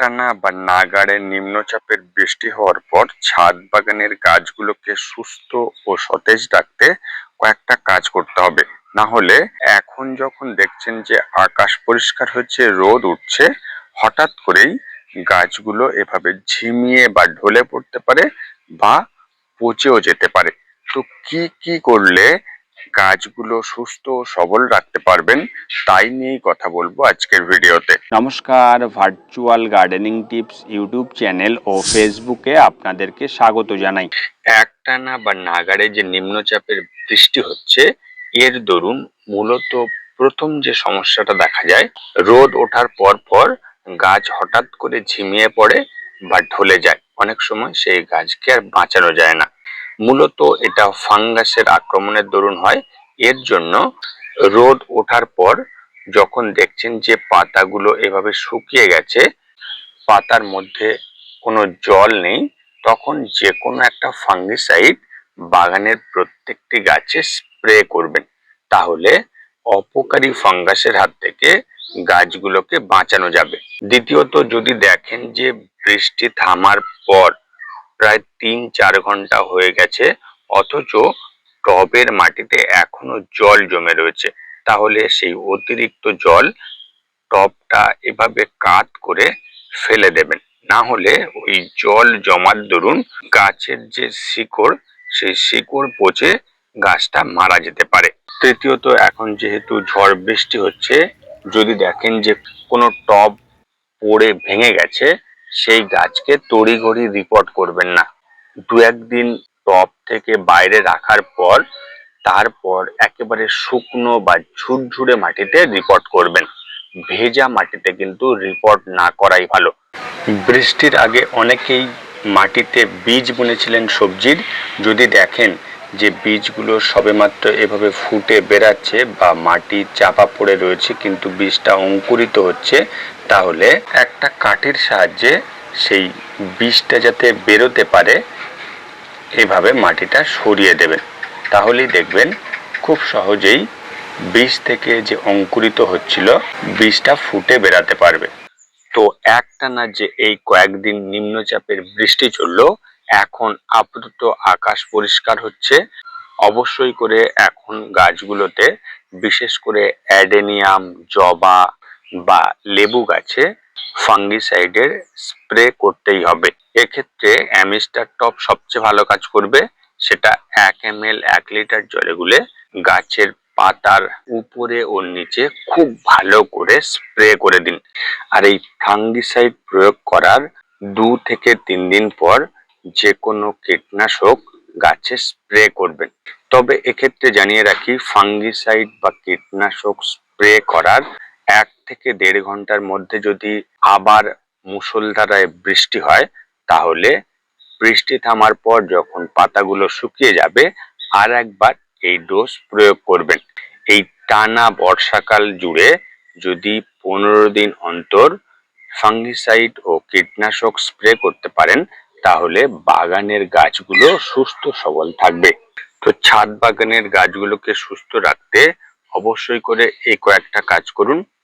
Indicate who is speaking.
Speaker 1: একটানা বা নাগাড়ে নিম্নচাপের বৃষ্টি হওয়ার পর ছাদ বাগানের গাছগুলোকে সুস্থ ও সতেজ রাখতে কয়েকটা কাজ করতে হবে। না হলে এখন যখন দেখছেন যে আকাশ পরিষ্কার হচ্ছে, রোদ উঠছে, হঠাৎ করেই গাছগুলো এভাবে ঝিমিয়ে বা ঢলে পড়তে পারে বা পচেও যেতে পারে। তো কি কি করলে গাছগুলো সুস্থ ও সবল রাখতে পারবেন তাই নিয়েই কথা বলব আজকের ভিডিওতে।
Speaker 2: নমস্কার virtual gardening tips YouTube channel ও ফেসবুকে আপনাদেরকে স্বাগত জানাই।
Speaker 1: একটানা বা নাগাড়ে যে নিম্নচাপের বৃষ্টি হচ্ছে এর দরুন মূলত প্রথম যে সমস্যাটা দেখা যায় রোদ ওঠার পর পর গাছ হঠাৎ করে ঝিমিয়ে পড়ে বা ঢলে যায়। অনেক সময় সেই গাছকে আর বাঁচানো যায় না। মূলত এটা ফাঙ্গাসের আক্রমণের দরুন হয়। এর জন্য রোদ ওঠার পর যখন দেখছেন যে পাতাগুলো এভাবে শুকিয়ে গেছে, পাতার মধ্যে কোনো জল নেই, তখন যে কোনো একটা ফাঙ্গিসাইড বাগানের প্রত্যেকটি গাছে স্প্রে করবেন। তাহলে অপকারী ফাঙ্গাসের হাত থেকে গাছগুলোকে বাঁচানো যাবে। দ্বিতীয়ত যদি দেখেন যে বৃষ্টি থামার পর প্রায় তিন চার ঘণ্টা হয়ে গেছে, অথচ টবের মাটিতে এখনও জল জমে রয়েছে। তাহলে সেই অতিরিক্ত জল টবটা এভাবে কাত করে ফেলে দেবেন। না হলে ওই জল জমার দরুন গাছের যে শিকড়, সেই শিকড় পচে গাছটা মারা যেতে পারে। তৃতীয়ত, এখন যেহেতু ঝড় বৃষ্টি হচ্ছে, যদি দেখেন যে কোনো টব পড়ে ভেঙে গেছে সেই গাছকে তড়িঘড়ি রিপোর্ট করবেন না। দু একদিন টব থেকে বাইরে রাখার পর, তারপর একেবারে শুকনো বা ঝুরঝুরে মাটিতে রিপোর্ট করবেন। ভেজা মাটিতে কিন্তু রিপোর্ট না করাই ভালো। বৃষ্টির আগে অনেকেই মাটিতে বীজ বুনেছিলেন সবজির। যদি দেখেন যে বীজগুলো সবেমাত্র এভাবে ফুটে বেরাচ্ছে বা মাটি চাপা পড়ে রয়েছে, কিন্তু বীজটা অঙ্কুরিত হচ্ছে, তাহলে একটা কাঠির সাহায্যে সেই বীজটা যাতে বেরোতে পারে, এভাবে মাটিটা সরিয়ে দেবেন। তাহলেই দেখবেন খুব সহজেই বীজ থেকে যে অঙ্কুরিত হচ্ছিল বীজটা ফুটে বেরাতে পারবে। তো একটানা যে এই কয়েকদিন নিম্নচাপের বৃষ্টি চলল, এখন আপাতত আকাশ পরিষ্কার হচ্ছে। অবশ্যই করে এখন গাছগুলোতে বিশেষ করে অ্যাডেনিয়াম, জবা বা লেবু গাছে ফাঙ্গিসাইডের স্প্রে করতেই হবে। এক্ষেত্রে অ্যামিস্টার টপ সবচেয়ে ভালো কাজ করবে সেটা এক এম এল এক লিটার জলে গুলে গাছের পাতার উপরে ও নিচে খুব ভালো করে স্প্রে করে দিন। আর এই ফাঙ্গিসাইড প্রয়োগ করার দু থেকে তিন দিন পর যে কোনো কীটনাশক গাছে স্প্রে করবেন। তবে এক্ষেত্রে জানিয়ে রাখি, ফাঙ্গিসাইড বা কীটনাশক স্প্রে করার এক থেকে দেড় ঘণ্টার মধ্যে যদি আবার মুষলধারায় বৃষ্টি হয়, তাহলে বৃষ্টি থামার পর যখন পাতাগুলো শুকিয়ে যাবে, আর একবার এই ডোজ প্রয়োগ করবেন। এই টানা বর্ষাকাল জুড়ে যদি পনেরো দিন অন্তর ফাঙ্গিসাইড ও কীটনাশক স্প্রে করতে পারেন, তাহলে বাগানের গাছগুলো সুস্থ সবল থাকবে। তো ছাদ বাগানের গাছগুলোকে সুস্থ রাখতে অবশ্যই করে এই কয়েকটা কাজ করুন।